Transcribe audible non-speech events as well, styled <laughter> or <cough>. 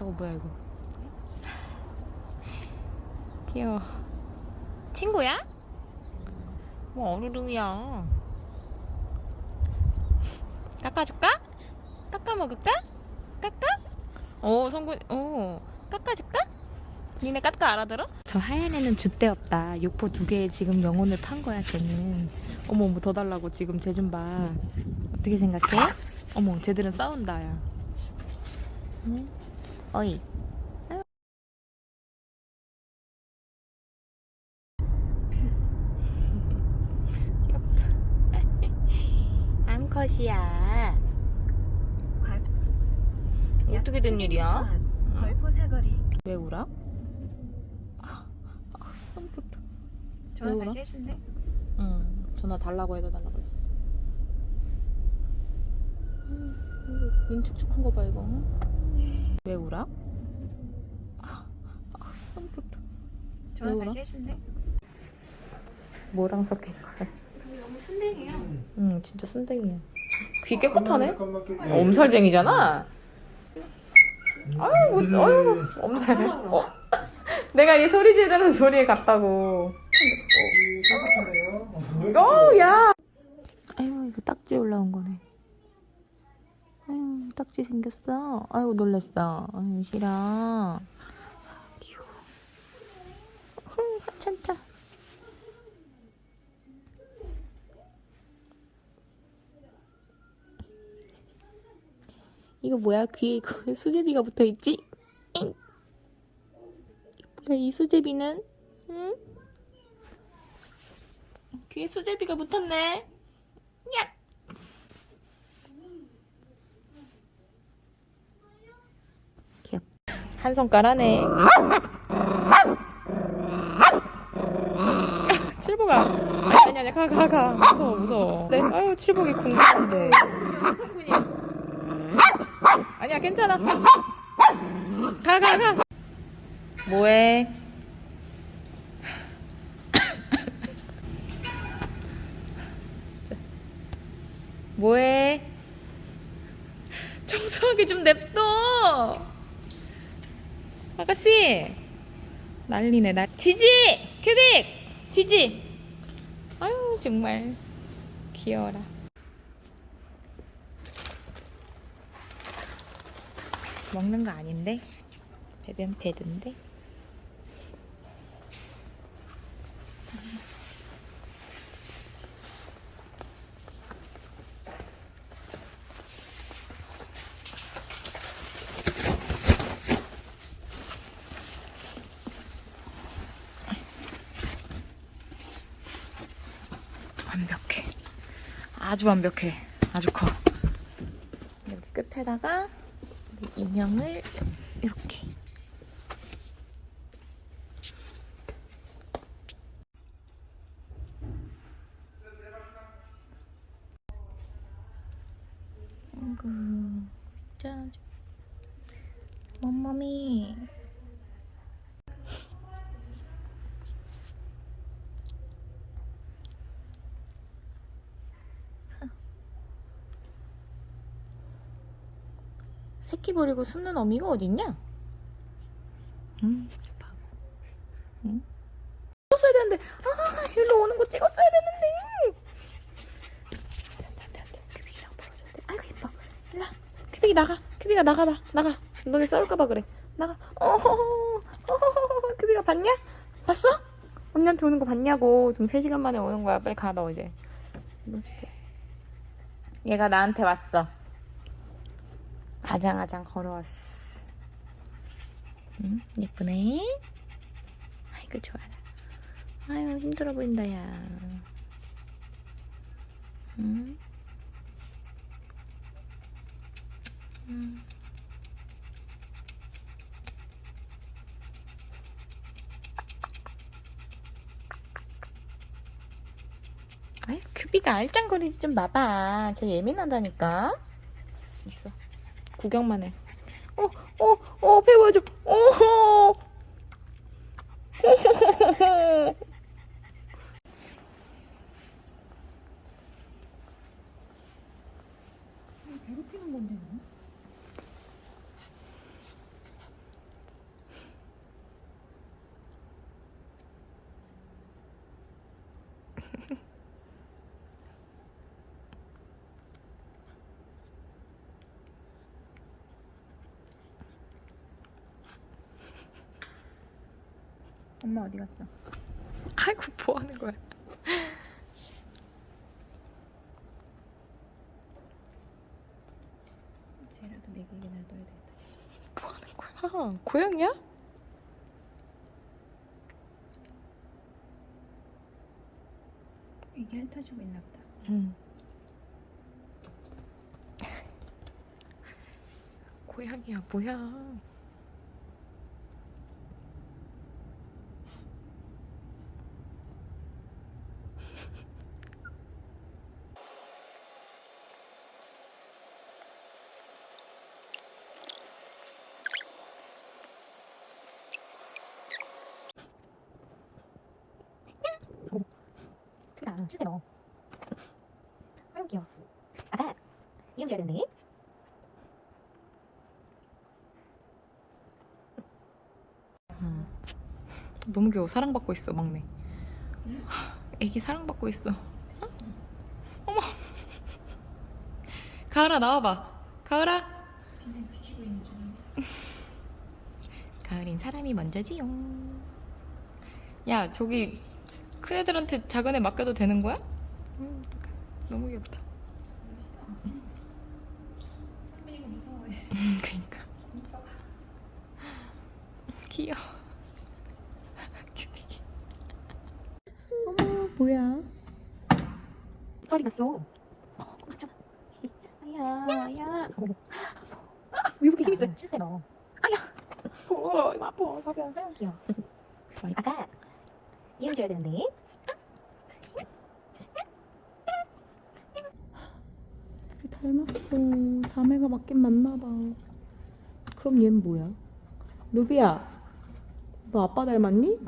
저거 뭐야 이거? 귀여워. 친구야? 뭐 어루루야. 깎아줄까? 깎아 먹을까? 깎아? 오 성군 오 깎아줄까? 니네 깎아 알아들어? 저 하얀 애는 줏대 없다. 육포 두 개에 지금 영혼을 판 거야 쟤는. 어머 뭐더 달라고 지금 쟤 좀 봐. 어떻게 생각해? 어머 쟤들은 싸운다 야. 응? 어이. 귀엽다. 암컷이야. 어떻게 된 일이야? 걸포 사거리. 왜 울어? 아, 너무 귀엽다. 전화? 다시 해줄래? 응. 전화 달라고 해도 달라고 했어. 음, 이거 눈 축축한 거 봐 이거. 왜 울어? 아, 아, 너무 귀엽다. 전화 뭐라? 다시 해줄래? 뭐랑 섞인 거야? 너무 순댕이야. 응, 진짜 순댕이야. 귀 깨끗하네? 엄살쟁이잖아? 아유, 뭐, 아유, 엄살. 어. 내가 이 소리 지르는 소리에 같다고. 어, 야! 아유, 이거 딱지 올라온 거네. 딱지 생겼어. 아유, 놀랬어. 아유, 싫어. 귀여워. 흠, 하찮다. 이거 뭐야? 귀에 이거 <laughs> 수제비가 붙어 있지? 잉. 이거 뭐야? 이 수제비는? 응? 귀에 수제비가 붙었네. 야. 귀엽. 한 손가락에. <laughs> 칠보가. 아니 아니 가 가 가. 무서워 무서워. 네. 아유 칠복이 궁금한데. 아니야 괜찮아 가 가 가 뭐해 진짜 뭐해 청소하게 좀 냅둬 아가씨! 난리네 날 지지! 큐빅 지지! 아유 정말. 귀여워라. 먹는 거 아닌데? 배변 패드인데? 완벽해. 아주 완벽해. 아주 커. 여기 끝에다가 이 인형을 이렇게 아이고 짜잔 맘마미 새끼 버리고 숨는 어미가 어딨냐? 응? 찍었어야 되는데, 아, 일로 오는 거 찍었어야 되는데. 큐빅이 나가. 큐빅아, 나가봐. 나가. 너네 싸울까봐 그래. 나가. 어허허. 어허허. 큐빅아, 봤냐? 봤어? 언니한테 오는 거 봤냐고. 지금 3시간 만에 오는 거야. 빨리 가, 너 이제. 너 진짜. 얘가 나한테 왔어. 아장아장 걸어왔어. 응? 예쁘네. 아이고 좋아라. 아유 힘들어 보인다 야. 응? 응. 아이 큐비가 알짱거리지 좀 마봐. 쟤 예민하다니까. 있어. 구경만 해. 어, 어, 어, 배워줘. 어, 괴롭히는 건데 뭐? 엄마 어디 갔어? 아이고 뭐 하는 거야? 쟤라도 먹이게 놔둬야 되겠다. 뭐 하는 거야? 고양이야? 이게 핥아주고 있나 보다. 응. <laughs> 고양이야 뭐야? 그다 실대 넣어. 아유 귀여워. 아가 이름 줘야 된대. 응. 너무 귀여워 사랑받고 있어 막내. 애기 사랑받고 있어. 어? 어머. 가을아 나와봐. 가을아. 가을인 사람이 먼저지요. 야 저기 큰 애들한테 작은 애 맡겨도 되는 거야? 음, 너무 귀엽다. 선배가 무서워해. <laughs> 음, 그니까. 귀여워. 어머 뭐야? 빨리 갔어. 아야 아야. 왜 이렇게 힘이 세? 실대 넣어. 아야. 오 이거 아파. 가자. 귀여워. 아가 이름 줘야 되는데. 둘이 <gasps> 닮았어. 자매가 맞긴 맞나 봐. 그럼 얘는 뭐야? 루비야, 너 아빠 닮았니?